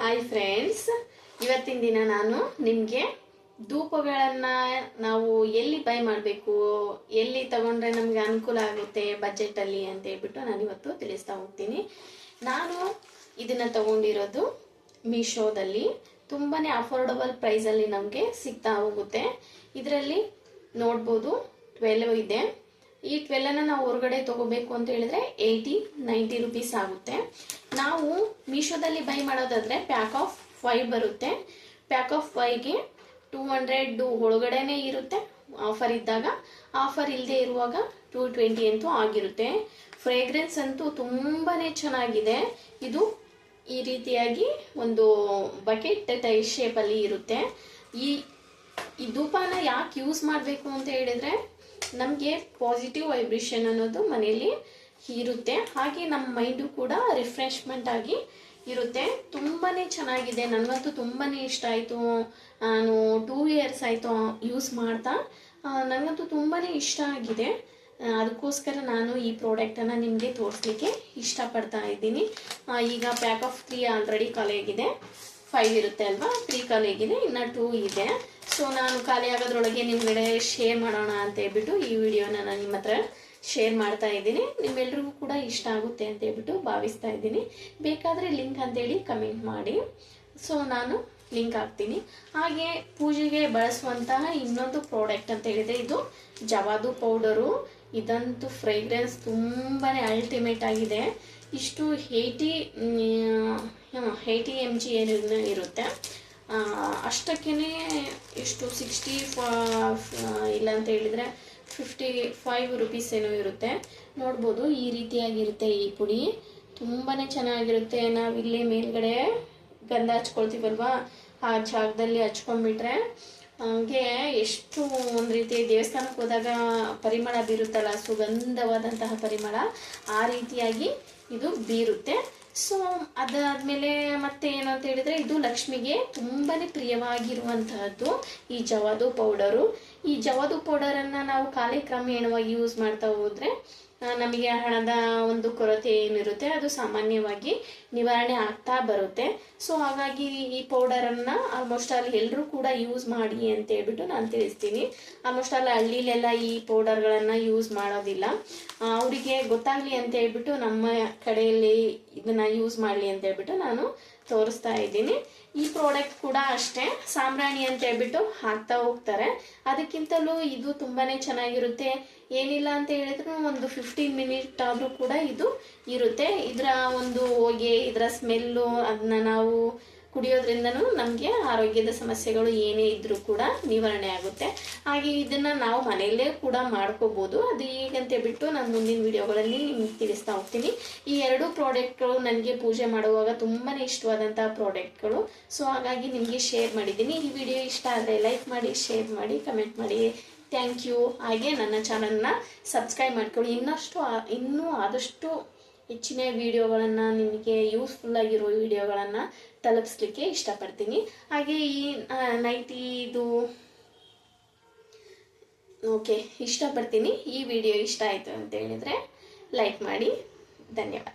Hi friends ಇವತ್ತಿನ ದಿನ ನಾನು ನಿಮಗೆ ಧೂಪಗಳನ್ನು ನಾವು ಎಲ್ಲಿ ಬೈ ಮಾಡಬೇಕು, ಎಲ್ಲಿ ತಗೊಂಡ್ರೆ ನಮಗೆ ಅನುಕೂಲ ಆಗುತ್ತೆ ಬಜೆಟಲ್ಲಿ ಅಂತ ಹೇಳ್ಬಿಟ್ಟು ನಾನು ಇವತ್ತು ತಿಳಿಸ್ತಾ ಹೋಗ್ತೀನಿ. ನಾನು ಇದನ್ನು ತಗೊಂಡಿರೋದು ಮೀಶೋದಲ್ಲಿ ತುಂಬಾ ಅಫೋರ್ಡಬಲ್ ಪ್ರೈಸಲ್ಲಿ ನಮಗೆ ಸಿಗ್ತಾ ಹೋಗುತ್ತೆ. ಇದರಲ್ಲಿ ನೋಡ್ಬೋದು ಟ್ವೆಲ್ವ್ ಇದೆ. ಈ ಟ್ವೆಲ್ಲನ್ನು ನಾವು ಹೊರಗಡೆ ತಗೋಬೇಕು ಅಂತ ಹೇಳಿದ್ರೆ ಏಯ್ಟಿ ನೈಂಟಿ ರುಪೀಸ್ ಆಗುತ್ತೆ. ನಾವು ಮೀಶೋದಲ್ಲಿ ಬೈ ಮಾಡೋದಾದ್ರೆ ಪ್ಯಾಕ್ ಆಫ್ ಫೈವ್ ಬರುತ್ತೆ. ಪ್ಯಾಕ್ ಆಫ್ ಫೈವ್ಗೆ ಟೂ ಹಂಡ್ರೆಡ್ ಒಳಗಡೆನೇ ಇರುತ್ತೆ ಆಫರ್ ಇದ್ದಾಗ. ಆಫರ್ ಇಲ್ಲದೆ ಇರುವಾಗ ಟೂ ಟ್ವೆಂಟಿ ಅಂತೂ ಆಗಿರುತ್ತೆ. ಫ್ರೇಗ್ರೆನ್ಸ್ ಅಂತೂ ತುಂಬಾ ಚೆನ್ನಾಗಿದೆ. ಇದು ಈ ರೀತಿಯಾಗಿ ಒಂದು ಬಕೆಟ್ ಟೈ ಶೇಪಲ್ಲಿ ಇರುತ್ತೆ. ಈ ಈ ಧೂಪನ ಯಾಕೆ ಯೂಸ್ ಮಾಡಬೇಕು ಅಂತ ಹೇಳಿದ್ರೆ ನಮಗೆ ಪಾಸಿಟಿವ್ ವೈಬ್ರೇಷನ್ ಅನ್ನೋದು ಮನೆಯಲ್ಲಿ ಇರುತ್ತೆ. ಹಾಗೆ ನಮ್ಮ ಮೈಂಡು ಕೂಡ ರಿಫ್ರೆಶ್ಮೆಂಟ್ ಆಗಿ ಇರುತ್ತೆ. ತುಂಬಾ ಚೆನ್ನಾಗಿದೆ. ನನಗಂತೂ ತುಂಬಾ ಇಷ್ಟ ಆಯಿತು. ನಾನು ಟೂ ಇಯರ್ಸ್ ಆಯಿತು ಯೂಸ್ ಮಾಡ್ತಾ. ನನಗಂತೂ ತುಂಬಾ ಇಷ್ಟ ಆಗಿದೆ. ಅದಕ್ಕೋಸ್ಕರ ನಾನು ಈ ಪ್ರಾಡಕ್ಟನ್ನು ನಿಮಗೆ ತೋರಿಸ್ಲಿಕ್ಕೆ ಇಷ್ಟಪಡ್ತಾ ಇದ್ದೀನಿ. ಈಗ ಪ್ಯಾಕ್ ಆಫ್ ತ್ರೀ ಆಲ್ರೆಡಿ ಖಾಲಿಯಾಗಿದೆ. ಫೈವ್ ಇರುತ್ತೆ ಅಲ್ವಾ? ತ್ರೀ ಖಾಲಿಯಾಗಿದೆ ಇನ್ನು ಟೂ ಇದೆ. ಸೊ ನಾನು ಖಾಲಿ ಆಗೋದ್ರೊಳಗೆ ನಿಮ್ಗಡೆ ಶೇರ್ ಮಾಡೋಣ ಅಂತ ಹೇಳ್ಬಿಟ್ಟು ಈ ವಿಡಿಯೋನ ನಾನು ನಿಮ್ಮ ಹತ್ರ ಶೇರ್ ಮಾಡ್ತಾ ಇದ್ದೀನಿ. ನಿಮ್ಮೆಲ್ರಿಗೂ ಕೂಡ ಇಷ್ಟ ಆಗುತ್ತೆ ಅಂತ ಹೇಳ್ಬಿಟ್ಟು ಭಾವಿಸ್ತಾ ಇದ್ದೀನಿ. ಬೇಕಾದರೆ ಲಿಂಕ್ ಅಂತೇಳಿ ಕಮೆಂಟ್ ಮಾಡಿ. ಸೊ ನಾನು ಲಿಂಕ್ ಹಾಕ್ತೀನಿ. ಹಾಗೆ ಪೂಜೆಗೆ ಬಳಸುವಂತಹ ಇನ್ನೊಂದು ಪ್ರಾಡಕ್ಟ್ ಅಂತ ಹೇಳಿದರೆ ಇದು ಜವಾದು ಪೌಡರು ಇದಂತೂ ಫ್ರೇಗ್ರೆನ್ಸ್ ತುಂಬಾ ಅಲ್ಟಿಮೇಟ್ ಆಗಿದೆ. ಇಷ್ಟು ಏಯ್ಟಿ ಏಯ್ಟಿ ಎಂ ಜಿ ಏನು ಇರುತ್ತೆ. ಅಷ್ಟಕ್ಕೇ ಇಷ್ಟು ಸಿಕ್ಸ್ಟಿ ಇಲ್ಲ ಅಂತ ಹೇಳಿದರೆ ಫಿಫ್ಟಿ ಫೈವ್ ರುಪೀಸ್ ಏನೋ ಇರುತ್ತೆ. ನೋಡ್ಬೋದು, ಈ ರೀತಿಯಾಗಿರುತ್ತೆ ಈ ಪುಡಿ. ತುಂಬಾ ಚೆನ್ನಾಗಿರುತ್ತೆ. ನಾವಿಲ್ಲಿ ಮೇಲ್ಗಡೆ ಗಂಧ ಹಚ್ಕೊಳ್ತೀವಲ್ವಾ? ಆ ಜಾಗದಲ್ಲಿ ಹಚ್ಕೊಂಡ್ಬಿಟ್ರೆ. ಹಂಗೆ ಎಷ್ಟು ಒಂದು ರೀತಿ ದೇವಸ್ಥಾನಕ್ಕೆ ಹೋದಾಗ ಪರಿಮಳ ಬೀರುತ್ತಲ್ಲ, ಸುಗಂಧವಾದಂತಹ ಪರಿಮಳ, ಆ ರೀತಿಯಾಗಿ ಇದು ಬೀರುತ್ತೆ. ಸೊ ಅದಾದಮೇಲೆ ಮತ್ತೆ ಏನು ಅಂತ ಹೇಳಿದರೆ, ಇದು ಲಕ್ಷ್ಮಿಗೆ ತುಂಬಾ ಪ್ರಿಯವಾಗಿರುವಂತಹದ್ದು ಈ ಜವದು ಪೌಡರು. ಈ ಜವದು ಪೌಡರನ್ನು ನಾವು ಕಾಲಕ್ರಮೇಣವಾಗಿ ಯೂಸ್ ಮಾಡ್ತಾ ಹೋದರೆ ನಮಗೆ ಹಣದ ಒಂದು ಕೊರತೆ ಏನಿರುತ್ತೆ, ಅದು ಸಾಮಾನ್ಯವಾಗಿ ನಿವಾರಣೆ ಆಗ್ತಾ ಬರುತ್ತೆ. ಸೊ ಹಾಗಾಗಿ ಈ ಪೌಡರನ್ನು ಆಲ್ಮೋಸ್ಟ್ ಆಲ್ ಎಲ್ಲರೂ ಕೂಡ ಯೂಸ್ ಮಾಡಿ ಅಂತ ಹೇಳ್ಬಿಟ್ಟು ನಾನು ತಿಳಿಸ್ತೀನಿ. ಆಲ್ಮೋಸ್ಟ್ ಆಲ್ ಹಳ್ಳಿಲೆಲ್ಲ ಈ ಪೌಡರ್ಗಳನ್ನು ಯೂಸ್ ಮಾಡೋದಿಲ್ಲ. ಅವರಿಗೆ ಗೊತ್ತಾಗಲಿ ಅಂತ ಹೇಳ್ಬಿಟ್ಟು ನಮ್ಮ ಕಡೆಯಲ್ಲಿ ಇದನ್ನು ಯೂಸ್ ಮಾಡಲಿ ಅಂತ ಹೇಳ್ಬಿಟ್ಟು ನಾನು ತೋರಿಸ್ತಾ ಇದ್ದೀನಿ. ಈ ಪ್ರಾಡಕ್ಟ್ ಕೂಡ ಅಷ್ಟೇ. ಸಾಂಬ್ರಾಣಿ ಅಂತ ಹೇಳ್ಬಿಟ್ಟು ಹಾಕ್ತಾ ಹೋಗ್ತಾರೆ. ಅದಕ್ಕಿಂತಲೂ ಇದು ತುಂಬಾ ಚೆನ್ನಾಗಿರುತ್ತೆ. ಏನಿಲ್ಲ ಅಂತ ಹೇಳಿದ್ರು ಒಂದು ಫಿಫ್ಟೀನ್ ಮಿನಿಟ್ ಆದರೂ ಕೂಡ ಇದು ಇರುತ್ತೆ. ಇದರ ಒಂದು ಹೋಗಿ ಇದರ ಸ್ಮೆಲ್ಲು ಅದನ್ನ ನಾವು ಕುಡಿಯೋದ್ರಿಂದನೂ ನಮಗೆ ಆರೋಗ್ಯದ ಸಮಸ್ಯೆಗಳು ಏನೇ ಇದ್ದರೂ ಕೂಡ ನಿವಾರಣೆ ಆಗುತ್ತೆ. ಹಾಗೆ ಇದನ್ನು ನಾವು ಮನೆಯಲ್ಲೇ ಕೂಡ ಮಾಡ್ಕೋಬೋದು. ಅದು ಹೇಗಂತ ಬಿಟ್ಟು ನಾನು ಮುಂದಿನ ವಿಡಿಯೋಗಳಲ್ಲಿ ನಿಮ್ಗೆ ತಿಳಿಸ್ತಾ ಹೋಗ್ತೀನಿ. ಈ ಎರಡು ಪ್ರಾಡಕ್ಟ್ಗಳು ನನಗೆ ಪೂಜೆ ಮಾಡುವಾಗ ತುಂಬಾ ಇಷ್ಟವಾದಂತಹ ಪ್ರಾಡಕ್ಟ್ಗಳು. ಸೊ ಹಾಗಾಗಿ ನಿಮಗೆ ಶೇರ್ ಮಾಡಿದ್ದೀನಿ. ಈ ವಿಡಿಯೋ ಇಷ್ಟ ಆದರೆ ಲೈಕ್ ಮಾಡಿ, ಶೇರ್ ಮಾಡಿ, ಕಮೆಂಟ್ ಮಾಡಿ. Thank you. ಹಾಗೆ ನನ್ನ ಚಾನಲ್ನ ಸಬ್ಸ್ಕ್ರೈಬ್ ಮಾಡ್ಕೊಳ್ಳಿ. ಇನ್ನಷ್ಟು, ಇನ್ನೂ ಆದಷ್ಟು ಹೆಚ್ಚಿನ ವಿಡಿಯೋಗಳನ್ನು ನಿಮಗೆ ಯೂಸ್ಫುಲ್ ಆಗಿರೋ ವಿಡಿಯೋಗಳನ್ನು ತಲುಪಿಸ್ಲಿಕ್ಕೆ ಇಷ್ಟಪಡ್ತೀನಿ. ಹಾಗೆ ಈ ನೈಟಿದು ಓಕೆ, ಇಷ್ಟಪಡ್ತೀನಿ. ಈ ವಿಡಿಯೋ ಇಷ್ಟ ಆಯಿತು ಅಂತ ಹೇಳಿದರೆ ಲೈಕ್ ಮಾಡಿ. ಧನ್ಯವಾದ.